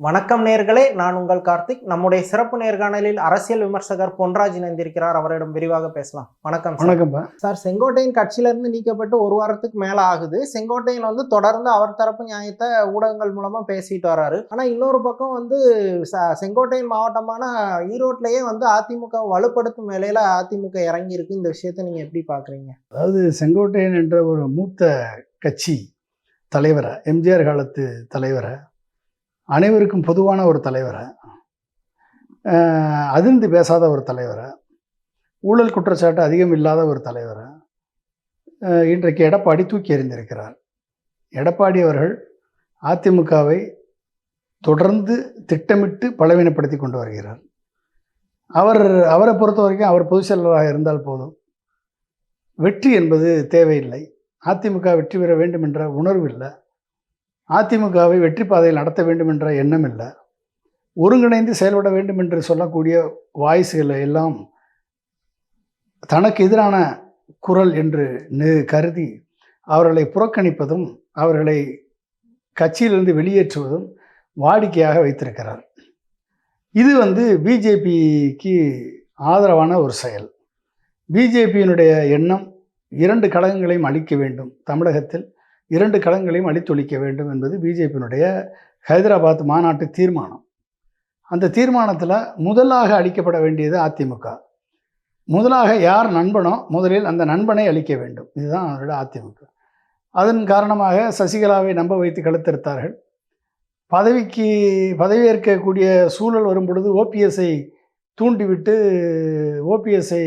வணக்கம் நேர்களே நான் உங்கள் கார்த்திக். நம்முடைய சிறப்பு நேர்காணலில் அரசியல் விமர்சகர் பொன்ராஜ் இணைந்திருக்கிறார். அவரிடம் விரிவாக பேசலாம். வணக்கம் சார். வணக்கம்ப்பா சார். செங்கோட்டையன் கட்சியிலிருந்து நீக்கப்பட்டு ஒரு வாரத்துக்கு மேல ஆகுது. செங்கோட்டையன் வந்து தொடர்ந்து அவர் தரப்பு நியாயத்தை ஊடகங்கள் மூலமா பேசிட்டு வராரு. ஆனா இன்னொரு பக்கம் வந்து ச- செங்கோட்டையன் மாவட்டமான ஈரோட்லயே வந்து அதிமுக வலுப்படுத்தும் வேலையில அதிமுக இறங்கி இருக்கு இந்த விஷயத்தை நீங்க எப்படி பாக்குறீங்க? அதாவது செங்கோட்டையன் என்ற ஒரு மூத்த கட்சி தலைவரை எம்ஜிஆர் காலத்து தலைவரை அனைவருக்கும் பொதுவான ஒரு தலைவரை அதிர்ந்து பேசாத ஒரு தலைவரை ஊழல் குற்றச்சாட்டு அதிகம் இல்லாத ஒரு தலைவரை இன்றைக்கு எடப்பாடி தூக்கி எறிந்திருக்கிறார். எடப்பாடி அவர்கள் அதிமுகவை தொடர்ந்து திட்டமிட்டு பலவீனப்படுத்தி கொண்டு வருகிறார். அவர் அவரை பொறுத்த வரைக்கும் அவர் பொதுச் செயலராக இருந்தால் போதும். வெற்றி என்பது தேவையில்லை. அதிமுக வெற்றி பெற வேண்டும் என்ற உணர்வு இல்லை. அதிமுகவை வெற்றி பாதையில் நடத்த வேண்டும் என்ற எண்ணம் இல்லை. ஒருங்கிணைந்து செயல்பட வேண்டும் என்று சொல்லக்கூடிய வாய்ஸ்களை எல்லாம் தனக்கு எதிரான குரல் என்று கருதி அவர்களை புறக்கணிப்பதும் அவர்களை கட்சியிலிருந்து வெளியேற்றுவதும் வாடிக்கையாக வைத்திருக்கிறார். இது வந்து பிஜேபிக்கு ஆதரவான ஒரு செயல். பிஜேபியினுடைய எண்ணம் இரண்டு கழகங்களையும் அளிக்க வேண்டும். தமிழகத்தில் இரண்டு கழகங்களையும் அழித்தொழிக்க வேண்டும் என்பது பிஜேபியினுடைய ஹைதராபாத் மாநாட்டு தீர்மானம். அந்த தீர்மானத்தில் முதலாக அழிக்கப்பட வேண்டியது அதிமுக. முதலாக யார் நண்பனோ முதலில் அந்த நண்பனை அளிக்க வேண்டும். இதுதான் அவரோட அதிமுக. அதன் காரணமாக சசிகலாவை நம்ப வைத்து கழுத்தெடுத்தார்கள் பதவிக்கு பதவியேற்கக்கூடிய சூழல் வரும் பொழுது ஓபிஎஸ்ஐ தூண்டிவிட்டு ஓபிஎஸ்ஐ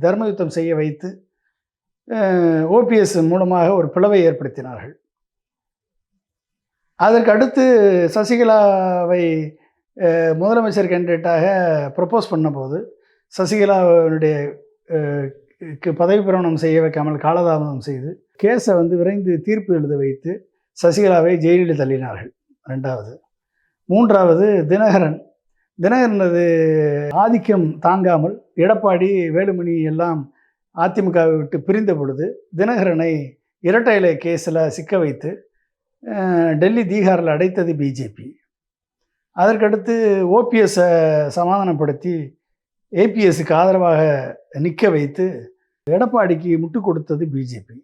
தர்மயுத்தம் செய்ய வைத்து ஓபிஎஸ் மூலமாக ஒரு பிளவை ஏற்படுத்தினார்கள். அதற்கு அடுத்து சசிகலாவை முதலமைச்சர் கேண்டிடேட்டாக ப்ரப்போஸ் பண்ணும்போது சசிகலாவுடைய பதவி பிரமணம் செய்ய வைக்காமல் காலதாமதம் செய்து கேஸை வந்து விரைந்து தீர்ப்பு எழுத வைத்து சசிகலாவை ஜெயிலில் தள்ளினார்கள். ரெண்டாவது. மூன்றாவது தினகரன். தினகரனது ஆதிக்கம் தாங்காமல் எடப்பாடி வேலுமணி எல்லாம் அதிமுகவை விட்டு பிரிந்த பொழுது தினகரனை இரட்டை இலை கேஸில் சிக்க வைத்து டெல்லி தீகாரில் அடைத்தது பிஜேபி. அதற்கடுத்து ஓபிஎஸ்ஸை சமாதானப்படுத்தி ஏபிஎஸ்க்கு ஆதரவாக நிற்க வைத்து எடப்பாடிக்கு முட்டு கொடுத்தது பிஜேபி.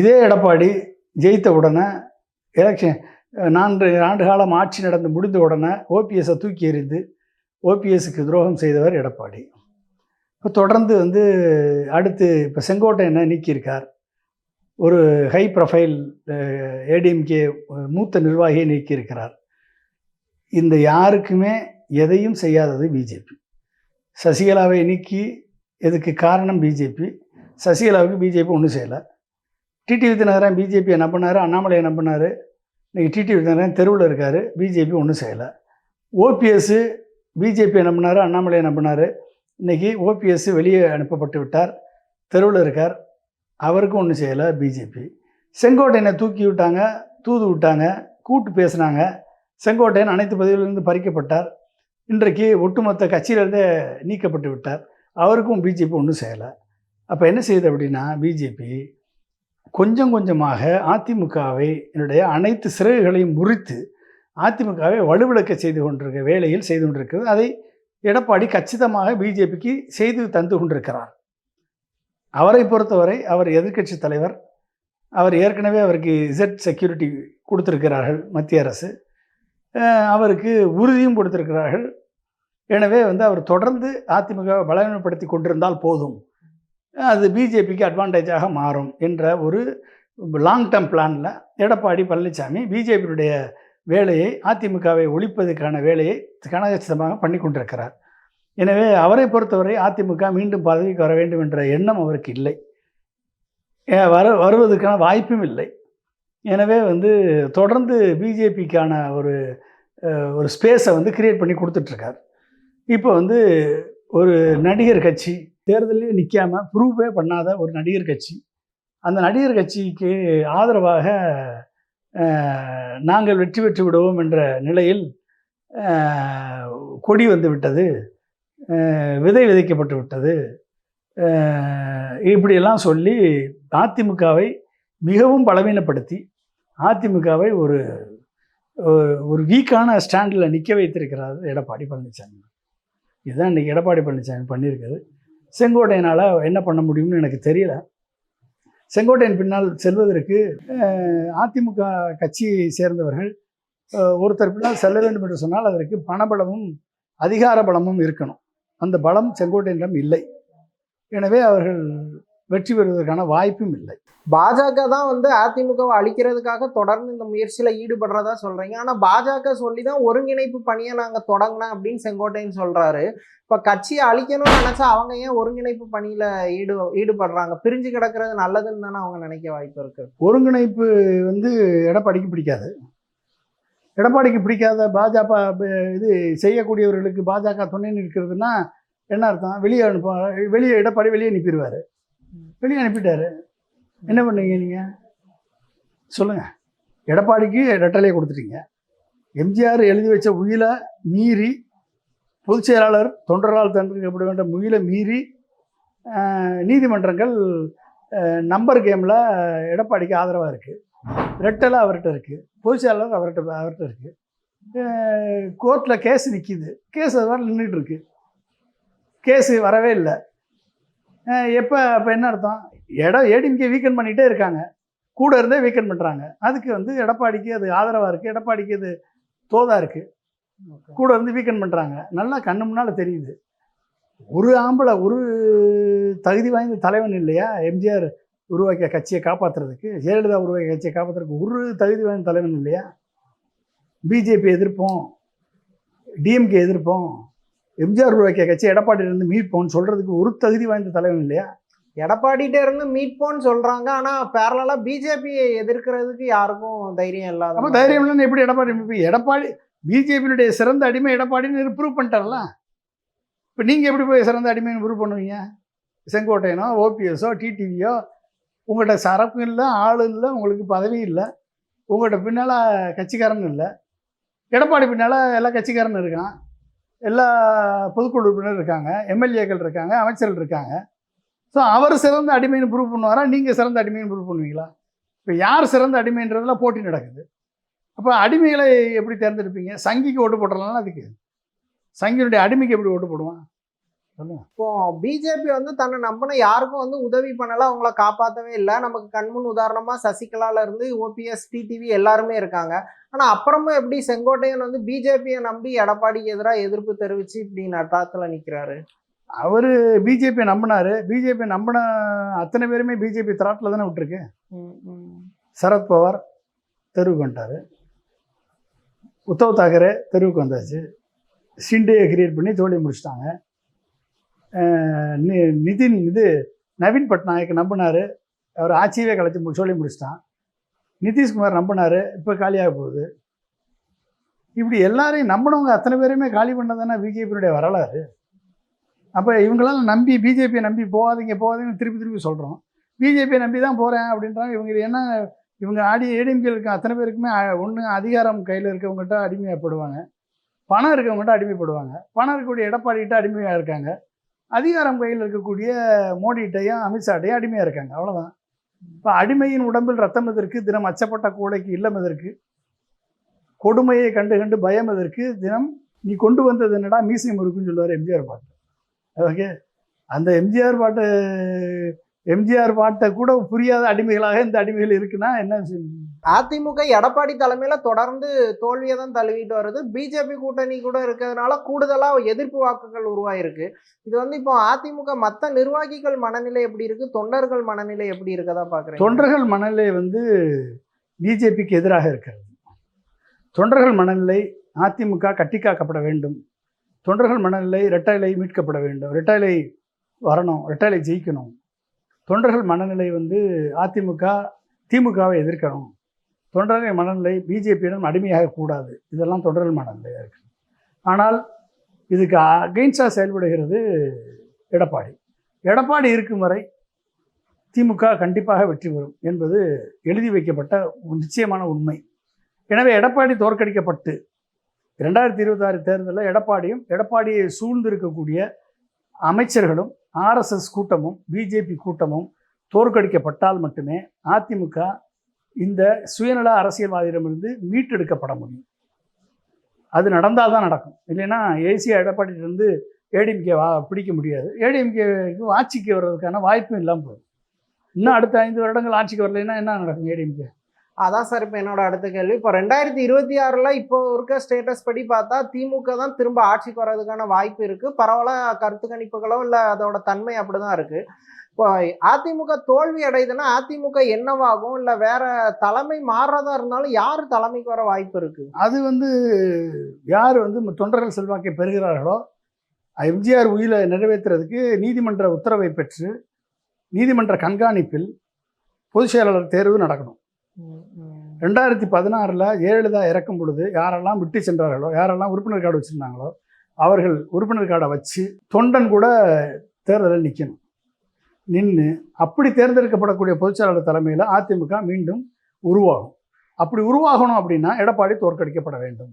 இதே எடப்பாடி ஜெயித்த உடனே எலெக்ஷன் நான்கு ஆண்டு காலம் ஆட்சி நடந்து முடிந்த உடனே ஓபிஎஸை தூக்கி எறிந்து ஓபிஎஸ்க்கு துரோகம் செய்தவர் எடப்பாடி. இப்போ தொடர்ந்து வந்து அடுத்து இப்போ செங்கோட்டையனை நீக்கியிருக்கார்? ஒரு ஹை ப்ரொஃபைல் ஏடிஎம்கே மூத்த நிர்வாகியை நீக்கியிருக்கிறார். இந்த யாருக்குமே எதையும் செய்யாதது பிஜேபி சசிகலாவை நீக்கி இதுக்கு காரணம் பிஜேபி சசிகலாவுக்கு பிஜேபி ஒன்றும் செய்யலை. டிடி வித்யநாதன் பிஜேபி என்ன பண்ணார்? அண்ணாமலை அண்ணாமலையை பண்ணார்? இன்றைக்கி டிடி வித்யநாதரன் தெருவில் இருக்கார். பிஜேபி ஒன்றும் செய்யலை. ஓபிஎஸ்ஸு பண்ணார்? அண்ணாமலை அண்ணாமலையை பண்ணார்? இன்றைக்கி ஓபிஎஸ் வெளியே அனுப்பப்பட்டு விட்டார். தெருவில் இருக்கார். அவருக்கும் ஒன்றும் செய்யலை பிஜேபி. செங்கோட்டையனை தூக்கி விட்டாங்க தூது விட்டாங்க கூட்டு பேசினாங்க. செங்கோட்டையன் அனைத்து பதவியிலிருந்து பறிக்கப்பட்டார். இன்றைக்கு ஒட்டுமொத்த கட்சியிலிருந்தே நீக்கப்பட்டு விட்டார். அவருக்கும் பிஜேபி ஒன்றும் செய்யலை. அப்போ என்ன செய்யுது அப்படின்னா பிஜேபி கொஞ்சம் கொஞ்சமாக அதிமுகவை என்னுடைய அனைத்து சிறகுகளையும் முறித்து அதிமுகவை வலுவிழக்க செய்து கொண்டிருக்க வேலையில் செய்து கொண்டிருக்கிறது. அதை எடப்பாடி கச்சிதமாக பிஜேபிக்கு செய்து தந்து கொண்டிருக்கிறார். அவரை பொறுத்தவரை அவர் எதிர்க்கட்சி தலைவர். அவர் ஏற்கனவே அவருக்கு இசட் செக்யூரிட்டி கொடுத்துருக்கிறார்கள் மத்திய அரசு. அவருக்கு உறுதியும் கொடுத்திருக்கிறார்கள். எனவே வந்து அவர் தொடர்ந்து அதிமுக பலவீனப்படுத்தி கொண்டிருந்தால் போதும். அது பிஜேபிக்கு அட்வான்டேஜாக மாறும் என்ற ஒரு லாங் டேர்ம் பிளானில் எடப்பாடி பழனிசாமி பிஜேபியுடைய வேலையை அதிமுகவை ஒழிப்பதற்கான வேலையை கனகச்சிதமாக பண்ணி கொண்டிருக்கிறார். எனவே அவரை பொறுத்தவரை அதிமுக மீண்டும் பதவிக்கு வர வேண்டும் என்ற எண்ணம் அவருக்கு இல்லை. வர வருவதற்கான வாய்ப்பும் இல்லை. எனவே வந்து தொடர்ந்து பிஜேபிக்கான ஒரு ஒரு ஸ்பேஸை வந்து கிரியேட் பண்ணி கொடுத்துட்ருக்கார். இப்போ வந்து ஒரு நடிகர் கட்சி தேர்தலையும் நிற்காம ப்ரூவே பண்ணாத ஒரு நடிகர் கட்சி அந்த நடிகர் கட்சிக்கு ஆதரவாக நாங்கள் வெற்றி பெற்று விடுவோம் என்ற நிலையில் கொடி வந்து விட்டது. விதை விதைக்கப்பட்டு விட்டது. இப்படியெல்லாம் சொல்லி அதிமுகவை மிகவும் பலவீனப்படுத்தி அதிமுகவை ஒரு ஒரு- வீக்கான ஸ்டாண்டில் நிற்க வைத்திருக்கிறார் எடப்பாடி பழனிசாமி. இதுதான் இன்றைக்கி எடப்பாடி பழனிசாமி பண்ணியிருக்குது செங்கோட்டையினால் என்ன பண்ண முடியும்னு எனக்கு தெரியல. செங்கோட்டையின் பின்னால் செல்வதற்கு அதிமுக கட்சியை சேர்ந்தவர்கள் ஒருத்தர் பின்னால் செல்ல வேண்டும் என்று சொன்னால் அதற்கு பணபலமும் அதிகார பலமும் இருக்கணும். அந்த பலம் செங்கோட்டையனிடம் இல்லை. எனவே அவர்கள் வெற்றி பெறுவதற்கான வாய்ப்பும் இல்லை. பாஜக தான் வந்து அதிமுகவை அழிக்கிறதுக்காக தொடர்ந்து இந்த முயற்சியில ஈடுபடுறதா சொல்றீங்க. ஆனா பாஜக சொல்லி தான் ஒருங்கிணைப்பு பணியை நாங்க தொடங்கினோம் அப்படின்னு செங்கோட்டையன் சொல்றாரு. இப்ப கட்சியை அழிக்கணும்னு நினைச்சா அவங்க ஏன் ஒருங்கிணைப்பு பணியில ஈடு ஈடுபடுறாங்க? பிரிஞ்சு கிடக்கிறது நல்லதுன்னு தானே அவங்க நினைக்க வாய்ப்பு இருக்கு. ஒருங்கிணைப்பு வந்து எடப்பாடிக்கு பிடிக்காது. எடப்பாடிக்கு பிடிக்காத பாஜக இது செய்யக்கூடியவர்களுக்கு பாஜக துணை நிற்கிறதுனா என்ன அர்த்தம்? வெளியே அனுப்ப வெளியே எடப்பாடி வெளியே அனுப்பிடுவார் வெளியே அனுப்பிட்டாரு. என்ன பண்ணீங்க நீங்கள் சொல்லுங்கள் எடப்பாடிக்கு ரெட்டலையை கொடுத்துட்டீங்க. எம்ஜிஆர் எழுதி வச்ச உயிலை மீறி பொதுச் செயலாளர் தொண்டரால் தண்டிக்கப்பட வேண்டிய முயலை மீறி நீதிமன்றங்கள் நம்பர் கேமில் எடப்பாடிக்கு ஆதரவாக இருக்குது ரெட்டலை அவர்கிட்ட இருக்குது பொதுச் செயலாளர் அவர்கிட்ட அவர்கிட்ட இருக்குது கோர்ட்டில் கேஸ் நிற்கிது கேஸ் அது மாதிரி நின்றுட்டு இருக்கு. கேஸு வரவே இல்லை. எப்போ அப்போ என்ன அர்த்தம்? இடம் ஏடிஎம்கே வீக்கெண்ட் பண்ணிகிட்டே இருக்காங்க. கூட இருந்தே வீக்கெண்ட் பண்ணுறாங்க அதுக்கு வந்து எடப்பாடிக்கு அது ஆதரவாக இருக்குது எடப்பாடிக்கு அது தோதா இருக்குது கூட இருந்து வீக்கெண்ட் பண்ணுறாங்க நல்லா கண்ணு முன்னால் தெரியுது. ஒரு ஆம்பளை ஒரு தகுதி வாய்ந்த தலைவன் இல்லையா? எம்ஜிஆர் உருவாக்கிய கட்சியை காப்பாற்றுறதுக்கு ஜெயலலிதா உருவாக்கிய கட்சியை காப்பாற்றுறதுக்கு ஒரு தகுதி வாய்ந்த தலைவன் இல்லையா? பிஜேபி எதிர்ப்போம். டிஎம்கே எதிர்ப்போம். எம்ஜிஆர் உருவாக்கிய கட்சி எடப்பாடியிலிருந்து மீட்போம்னு சொல்கிறதுக்கு ஒரு தகுதி வாய்ந்த தலைவன் இல்லையா? எடப்பாடிட்டே இருந்து மீட்போன்னு சொல்றாங்க. ஆனா பேரலா பிஜேபியை எதிர்க்கிறதுக்கு யாருக்கும் தைரியம் இல்லாத தைரியம் இல்லைன்னு எப்படி எடப்பாடி இப்போ எடப்பாடி பிஜேபியினுடைய சிறந்த அடிமை எடப்பாடின்னு ப்ரூவ் பண்ணிட்டார்ல? இப்போ நீங்கள் எப்படி போய் சிறந்த அடிமைன்னு ப்ரூவ் பண்ணுவீங்க? செங்கோட்டையனோ ஓபிஎஸோ டிடிவியோ உங்கள்கிட்ட சரக்கு இல்லை ஆள் இல்லை உங்களுக்கு பதவி இல்லை உங்கள்கிட்ட பின்னால் கட்சிக்காரன் இல்லை. எடப்பாடி பின்னால் எல்லா கட்சிக்காரனும் இருக்கான். எல்லா பொதுக்குழு உறுப்பினர் இருக்காங்க எம்எல்ஏக்கள் இருக்காங்க அமைச்சர்கள் இருக்காங்க. ஸோ அவர் சிறந்த அடிமைன்னு ப்ரூவ் பண்ணுவாரா? நீங்கள் சிறந்த அடிமைன்னு ப்ரூவ் பண்ணுவீங்களா? இப்போ யார் சிறந்த அடிமைன்றதுல போட்டி நடக்குது. அப்போ அடிமைகளை எப்படி தேர்ந்தெடுப்பீங்க? சங்கிக்கு ஓட்டு போடுறதுனால அதுக்கு. சங்கினுடைய அடிமைக்கு எப்படி ஓட்டு போடுவான்? இப்போ பிஜேபி வந்து தன்னை நம்பின யாருக்கும் வந்து உதவி பண்ணல அவங்கள காப்பாற்றவே இல்லை. நமக்கு கண்முன் உதாரணமா சசிகலால இருந்து ஓபிஎஸ் டிடிவி எல்லாருமே இருக்காங்க. ஆனா அப்புறமும் எப்படி செங்கோட்டையன் வந்து பிஜேபியை நம்பி எடப்பாடிக்கு எதிராக எதிர்ப்பு தெரிவிச்சு இப்படி நட்டாத்துல நிக்கிறாரு? அவர் பிஜேபியை நம்பினாரு. பிஜேபி நம்பின அத்தனை பேருமே பிஜேபி திராட்டில் தானே விட்டுருக்கு. சரத்பவார் தெருவுக்கு வந்துட்டார். உத்தவ் தாக்கரே தெருவுக்கு வந்தாச்சு. ஷிண்டேயை கிரியேட் பண்ணி தோல்வி முடிச்சிட்டாங்க. நிதின் இது நவீன் பட்நாயக் நம்பினார். அவர் ஆட்சியவே கலைச்சி சொல்லி முடிச்சிட்டான். நிதிஷ்குமார் நம்பினார். இப்போ காலியாக போகுது. இப்படி எல்லாரையும் நம்பினவங்க அத்தனை பேருமே காலி பண்ணதானே பிஜேபியினுடைய வரலாறு? அப்போ இவங்களால நம்பி பிஜேபியை நம்பி போகாதீங்க போகாதீங்கன்னு திருப்பி திருப்பி சொல்கிறோம் பிஜேபியை நம்பி தான் போகிறேன் அப்படின்றாங்க. இவங்க என்ன இவங்க ஆடி ஏடிஎம்கே இருக்க அத்தனை பேருக்குமே ஒன்று அதிகாரம் கையில் இருக்கவங்ககிட்ட அடிமையாகப்படுவாங்க. பணம் இருக்கவங்ககிட்ட அடிமைப்படுவாங்க. பணம் இருக்கக்கூடிய எடப்பாடிக்கிட்ட அடிமையாக இருக்காங்க அதிகாரம் கையில் இருக்கக்கூடிய மோடிகிட்டையும் அமித்ஷாட்டையும் அடிமையாக இருக்காங்க. அவ்வளோதான் இப்போ அடிமையின் உடம்பில் ரத்தம் எதற்கு? தினம் அச்சப்பட்ட கூடைக்கு இல்லம் எதற்கு? கொடுமையை கண்டு கண்டு பயம் எதற்கு? தினம் நீ கொண்டு வந்தது என்னடா? மீசியம் இருக்குன்னு சொல்லுவார் எம்ஜிஆர் பாட்டு. ஓகே? அந்த எம்ஜிஆர் பாட்டு எம்ஜிஆர் பாட்டை கூட புரியாத அடிமைகளாக இந்த அடிமைகள் இருக்குன்னா என்ன அதிமுக எடப்பாடி தலைமையில தொடர்ந்து தோல்வியை தான் தழுவிட்டு வருது. பிஜேபி கூட்டணி கூட இருக்கிறதுனால கூடுதலா எதிர்ப்பு வாக்குகள் உருவாயிருக்கு. இது வந்து இப்போ அதிமுக மற்ற நிர்வாகிகள் மனநிலை எப்படி இருக்கு? தொண்டர்கள் மனநிலை எப்படி இருக்கதா பாக்குறேன் தொண்டர்கள் மனநிலை வந்து பிஜேபிக்கு எதிராக இருக்கிறது. தொண்டர்கள் மனநிலை அதிமுக கட்டிக்காக்கப்பட வேண்டும். தொண்டர்கள் மனநிலை ரெட்டைலை மீட்கப்பட வேண்டும். ரெட்டைலை வரணும் ரெட்டைலை ஜெயிக்கணும். தொண்டர்கள் மனநிலை வந்து அதிமுக திமுகவை எதிர்க்கணும். தொண்டர்கள் மனநிலை பிஜேபியிடம் அடிமையாக கூடாது. இதெல்லாம் தொண்டர்கள் மனநிலையாக இருக்கு. ஆனால் இதுக்கு அகெயின்ஸ்டாக செயல்படுகிறது எடப்பாடி. எடப்பாடி இருக்கும் வரை திமுக கண்டிப்பாக வெற்றி பெறும் என்பது எழுதி வைக்கப்பட்ட ஒரு நிச்சயமான உண்மை. எனவே எடப்பாடி தோற்கடிக்கப்பட்டு ரெண்டாயிரத்தி இருபத்தாறு தேர்தலில் எடப்பாடியும் எடப்பாடியை சூழ்ந்திருக்கக்கூடிய அமைச்சர்களும் ஆர்எஸ்எஸ் கூட்டமும் பிஜேபி கூட்டமும் தோற்கடிக்கப்பட்டால் மட்டுமே அதிமுக இந்த சுயநல அரசியல்வாதியிடமிருந்து மீட்டெடுக்கப்பட முடியும். அது நடந்தால் தான் நடக்கும். இல்லைன்னா ஏசியா எடப்பாடியிலிருந்து ஏடிஎம்கே வா பிடிக்க முடியாது. ஏடிஎம்கேக்கு ஆட்சிக்கு வர்றதுக்கான வாய்ப்பும் இல்லாமல் போகும் இன்னும் அடுத்த ஐந்து வருடங்கள் ஆட்சிக்கு வரலைன்னா என்ன நடக்கும் ஏடிஎம்கே அதான் சார் இப்போ என்னோட அடுத்த கேள்வி. இப்போ ரெண்டாயிரத்தி இருபத்தி ஆறில் இப்போ இருக்க ஸ்டேட்டஸ் படி பார்த்தா திமுக தான் திரும்ப ஆட்சிக்கு வர்றதுக்கான வாய்ப்பு இருக்குது பரவாயில்ல கருத்து கணிப்புகளோ இல்லை அதோட தன்மை அப்படிதான் இருக்குது இப்போ அதிமுக தோல்வி அடையுதுன்னா அதிமுக என்னவாகும்? இல்லை வேற தலைமை மாறுறதா இருந்தாலும் யார் தலைமைக்கு வர வாய்ப்பு இருக்கு? அது வந்து யார் வந்து தொண்டர்கள் செல்வாக்கை பெறுகிறார்களோ எம்ஜிஆர் உயிரை நிறைவேற்றுறதுக்கு நீதிமன்ற உத்தரவை பெற்று நீதிமன்ற கண்காணிப்பில் பொதுச் செயலாளர் தேர்வு நடக்கணும். ரெண்டாயிரத்தி பதினாறில் ஜெயலலிதா இறக்கும் பொழுது யாரெல்லாம் விட்டு சென்றார்களோ யாரெல்லாம் உறுப்பினர் கார்டு வச்சுருந்தாங்களோ அவர்கள் உறுப்பினர் கார்டை வச்சு தொண்டன் கூட தேர்தலில் நிற்கணும் நின்று அப்படி தேர்ந்தெடுக்கப்படக்கூடிய பொதுச்செயலாளர் தலைமையில் அதிமுக மீண்டும் உருவாகும். அப்படி உருவாகணும் அப்படின்னா எடப்பாடி தோற்கடிக்கப்பட வேண்டும்.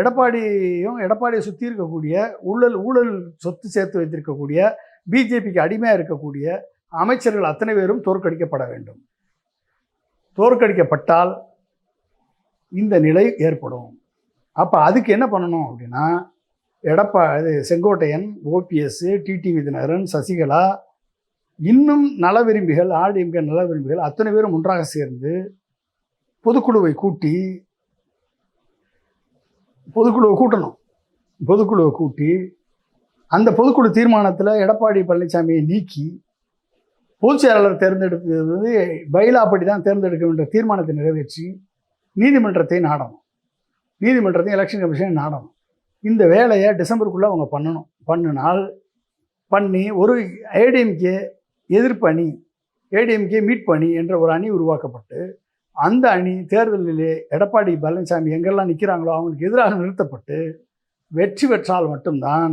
எடப்பாடியும் எடப்பாடியை சுற்றி இருக்கக்கூடிய ஊழல் ஊழல் சொத்து சேர்த்து வைத்திருக்கக்கூடிய பிஜேபிக்கு அடிமையாக இருக்கக்கூடிய அமைச்சர்கள் அத்தனை பேரும் தோற்கடிக்கப்பட வேண்டும். தோற்கடிக்கப்பட்டால் இந்த நிலை ஏற்படும். அப்போ அதுக்கு என்ன பண்ணணும் அப்படின்னா எடப்பா இது செங்கோட்டையன் ஓபிஎஸ் டிடிவி தினகரன் சசிகலா இன்னும் நல விரும்பிகள் ஆடிஎம்கே நல விரும்பிகள் அத்தனை பேரும் ஒன்றாக சேர்ந்து பொதுக்குழுவை கூட்டி பொதுக்குழுவை கூட்டணும். பொதுக்குழுவை கூட்டி அந்த பொதுக்குழு தீர்மானத்தில் எடப்பாடி பழனிசாமியை நீக்கி பொதுச் செயலாளர் தேர்ந்தெடுக்கிறது வந்து பயிலாப்படி தான் தேர்ந்தெடுக்க வேண்டிய தீர்மானத்தை நிறைவேற்றி நீதிமன்றத்தை நாடணும். நீதிமன்றத்தை எலெக்ஷன் கமிஷன் நாடணும். இந்த வேலையை டிசம்பருக்குள்ளே அவங்க பண்ணணும். பண்ணினால் பண்ணி ஒரு ஐடிஎம்கே எதிர்ப்பு அணி ஏடிஎம்கே மீட் அணி என்ற ஒரு அணி உருவாக்கப்பட்டு அந்த அணி தேர்தலிலே எடப்பாடி பழனிசாமி எங்கெல்லாம் நிற்கிறாங்களோ அவங்களுக்கு எதிராக நிறுத்தப்பட்டு வெற்றி பெற்றால் மட்டும்தான்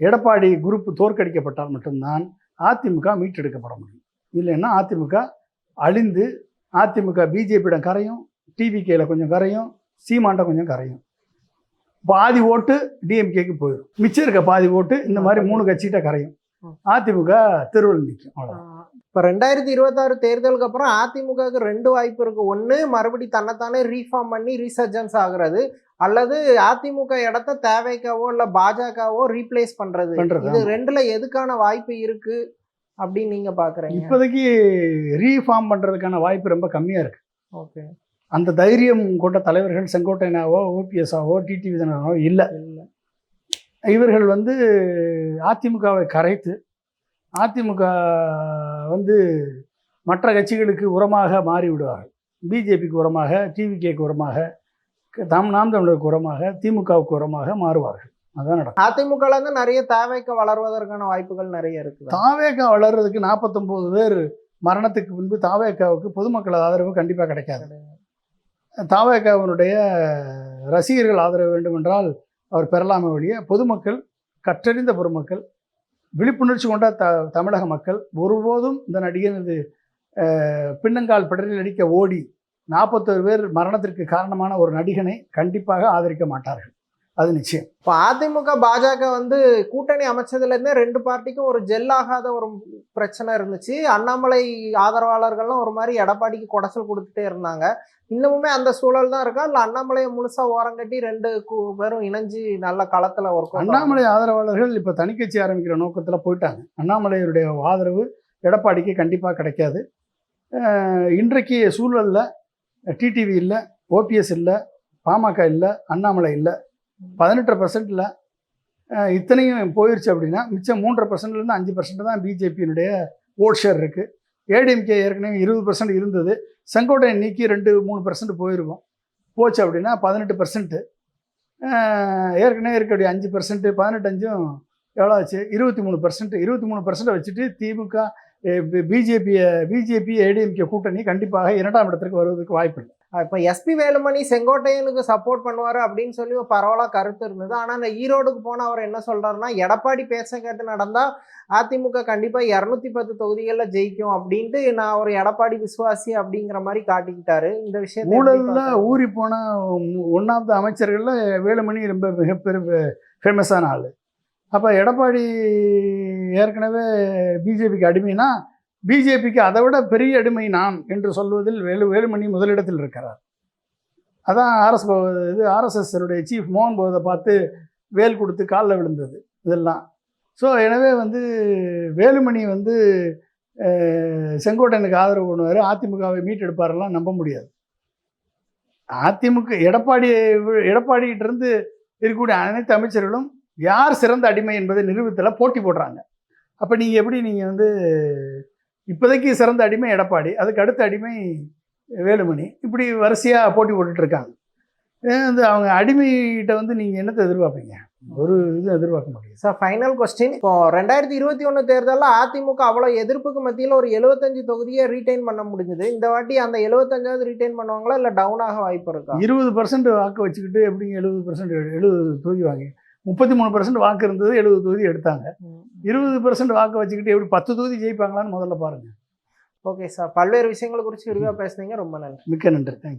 எடப்பாடி குரூப் தோற்கடிக்கப்பட்டால் மட்டும்தான் அதிமுக மீட்டெடுக்கப்பட முடியும். இல்லைன்னா அதிமுக அழிந்து அதிமுக பிஜேபியிடம் கரையும் டிவிகேல கொஞ்சம் கரையும் சீமாண்ட கொஞ்சம் கரையும். பாதி ஓட்டு டிஎம்கேக்கு போயிடும். மிச்சம் இருக்க பாதி ஓட்டு இந்த மாதிரி மூணு கட்சிகிட்ட கரையும். அதிமுக தெருவில் நிற்கும் இப்போ ரெண்டாயிரத்தி இருபத்தாறு தேர்தலுக்கு அப்புறம் அதிமுகவுக்கு ரெண்டு வாய்ப்பு இருக்கு. ஒன்று மறுபடி தன்னைத்தானே ரீஃபார்ம் பண்ணி ரீசர்ஜன்ஸ் ஆகுறது அல்லது அதிமுக இடத்த தேவைக்காவோ இல்லை பாஜகவோ ரீப்ளேஸ் பண்றது. இது. ரெண்டுல எதுக்கான வாய்ப்பு இருக்கு அப்படின்னு நீங்க பாக்குறீங்க? இப்போதைக்கு ரீஃபார்ம் பண்ணுறதுக்கான வாய்ப்பு ரொம்ப கம்மியாக இருக்குது ஓகே. அந்த தைரியம் கொண்ட தலைவர்கள் செங்கோட்டையனாவோ ஓபிஎஸ்ஆவோ டிடிவி இல்லை. இல்ல. இவர்கள் வந்து அதிமுகவை கரைத்து அதிமுக வந்து மற்ற கட்சிகளுக்கு உரமாக மாறி விடுவார்கள் பிஜேபிக்கு உரமாக டிவிகேக்கு உரமாக தாம் நாம் தமிழருக்கு உரமாக திமுகவுக்கு உரமாக மாறுவார்கள். அதான் நடக்கும். இருந்து நிறைய தேவைக்கு வளர்வதற்கான வாய்ப்புகள் நிறைய இருக்குது? தாவேக்கா வளர்றதுக்கு நாற்பத்தொம்போது பேர் மரணத்துக்கு முன்பு தாவேக்காவுக்கு பொதுமக்கள் ஆதரவு கண்டிப்பாக கிடைக்காது. தாவேக்காவினுடைய ரசிகர்கள் ஆதரவு வேண்டுமென்றால் அவர் பெறலாமே ஒழிய பொதுமக்கள் கற்றறிந்த பொதுமக்கள் விழிப்புணர்ச்சி கொண்ட த தமிழக மக்கள் ஒருபோதும் இந்த நடிகனது பின்னங்கால் பிடரில் அடிக்க ஓடி நாற்பத்தோரு பேர் மரணத்திற்கு காரணமான ஒரு நடிகனை கண்டிப்பாக ஆதரிக்க மாட்டார்கள். அது நிச்சயம். இப்போ அதிமுக பாஜக வந்து கூட்டணி அமைச்சதுலேருந்தே ரெண்டு பார்ட்டிக்கும் ஒரு ஜெல் ஆகாத ஒரு பிரச்சனை இருந்துச்சு. அண்ணாமலை ஆதரவாளர்கள்லாம் ஒரு மாதிரி எடப்பாடிக்கு குடைச்சல் கொடுத்துட்டே இருந்தாங்க. இன்னமுமே அந்த சூழல் தான் இருக்கா? இல்லை அண்ணாமலையை முழுசாக ஓரங்கட்டி ரெண்டு கு- பேரும் இணைஞ்சு நல்ல களத்தில் ஒர்க் அண்ணாமலை ஆதரவாளர்கள் இப்போ தனிக்கட்சி ஆரம்பிக்கிற நோக்கத்தில் போயிட்டாங்க. அண்ணாமலையுடைய ஆதரவு எடப்பாடிக்கு கண்டிப்பாக கிடைக்காது. இன்றைக்கு சூழலில் டிடிவி இல்லை ஓபிஎஸ் இல்லை பாமக இல்லை அண்ணாமலை இல்லை. பதினெட்டரை பர்சன்ட்டில் இத்தனையும் போயிடுச்சு அப்படின்னா மிச்சம் மூன்றரை பர்சன்ட்லேருந்து அஞ்சு பர்சன்ட் தான் பிஜேபியினுடைய ஓட் ஷேர் இருக்குது ஏடிஎம்கே ஏற்கனவே இருபது பர்சன்ட் இருந்தது. செங்கோட்டையை நீக்கி ரெண்டு மூணு பர்சன்ட் போயிருக்கும். போச்சு அப்படின்னா பதினெட்டு பர்சன்ட்டு ஏற்கனவே இருக்கக்கூடிய அஞ்சு பர்சன்ட்டு பதினெட்டு அஞ்சும் எவ்வளோ ஆச்சு? இருபத்தி மூணு பர்சன்ட் இருபத்தி மூணு பர்சன்ட்டை வச்சுட்டு திமுக பிஜேபியை பிஜேபி ஏடிஎம்கே கூட்டணி கண்டிப்பாக இரண்டாம் இடத்திற்கு வருவதற்கு வாய்ப்பு இல்லை. இப்போ எஸ்பி வேலுமணி செங்கோட்டையனுக்கு சப்போர்ட் பண்ணுவாரு அப்படின்னு சொல்லி ஒரு பரவலா கருத்து இருந்தது. ஆனா அந்த ஈரோடுக்கு போன அவர் என்ன சொல்றாருன்னா எடப்பாடி பேச்ச கேட்டு நடந்தா அதிமுக கண்டிப்பா இருநூத்தி பத்து தொகுதிகள்ல ஜெயிக்கும் அப்படின்ட்டு நான் ஒரு எடப்பாடி விசுவாசி அப்படிங்கிற மாதிரி காட்டிக்கிட்டாரு. இந்த எப்படி ஊழல்ல? ஊறி போன ஒன்றாவது அமைச்சர்களில் வேலுமணி ரொம்ப மிகப்பெரிய ஃபேமஸான ஆள். அப்போ எடப்பாடி ஏற்கனவே பிஜேபிக்கு அடிமைனா பிஜேபிக்கு அதை விட பெரிய அடிமை நான் என்று சொல்வதில் வேலு வேலுமணி முதலிடத்தில் இருக்கிறார். அதான் ஆர்எஸ் இது ஆர்எஸ்எஸ் சீஃப் மோகன் பகவதை பார்த்து வேல் கொடுத்து காலில் விழுந்தது இதெல்லாம். ஸோ எனவே வந்து வேலுமணி வந்து செங்கோட்டனுக்கு செங்கோட்டையனுக்கு ஆதரவு பண்ணுவார். அதிமுகவை மீட்டெடுப்பாரெல்லாம் நம்ப முடியாது. அதிமுக எடப்பாடி எடப்பாடிகிட்டிருந்து இருக்கக்கூடிய அனைத்து அமைச்சர்களும் யார் சிறந்த அடிமை என்பதை நிறுவத்தில் போட்டி போடுறாங்க. அப்போ நீங்கள் எப்படி நீங்கள் வந்து இப்போதைக்கு சிறந்த அடிமை எடப்பாடி அதுக்கு அடுத்த அடிமை வேலுமணி இப்படி வரிசையாக போட்டி ஏன் வந்து அவங்க அடிமைகிட்ட வந்து நீங்கள் என்னத்தை எதிர்பார்ப்பீங்க? ஒரு இது எதிர்பார்க்க முடியும் சார் ஃபைனல் கொஸ்டின் இப்போ ரெண்டாயிரத்தி இருபத்தி ஒன்று தேர்தலில் அதிமுக அவ்வளோ எதிர்ப்புக்கு மத்தியில் ஒரு எழுபத்தஞ்சு தொகுதியை ரீட்டைன் பண்ண முடிஞ்சது. இந்த வாட்டி அந்த எழுபத்தஞ்சாவது ரீட்டைன் பண்ணுவாங்களா இல்லை டவுன் ஆக வாய்ப்பு இருக்கா? இருபது பர்சன்ட் வாக்கு வச்சுக்கிட்டு எப்படிங்க எழுபது பர்சன்ட் எழுபது தொகுதி வாங்கி? முப்பத்தி மூணு பர்சன்ட் வாக்கு இருந்தது எழுபது தொகுதி எடுத்தாங்க. இருபது பர்சன்ட் வாக்கு வச்சுக்கிட்டு எப்படி பத்து தொகுதி ஜெயிப்பாங்களான்னு முதல்ல பாருங்க. Okay sir. பல்வேறு விஷயங்களை குறித்து விரிவாக பேசுனீங்க. ரொம்ப நன்றி. மிக்க நன்றி. தேங்க்யூ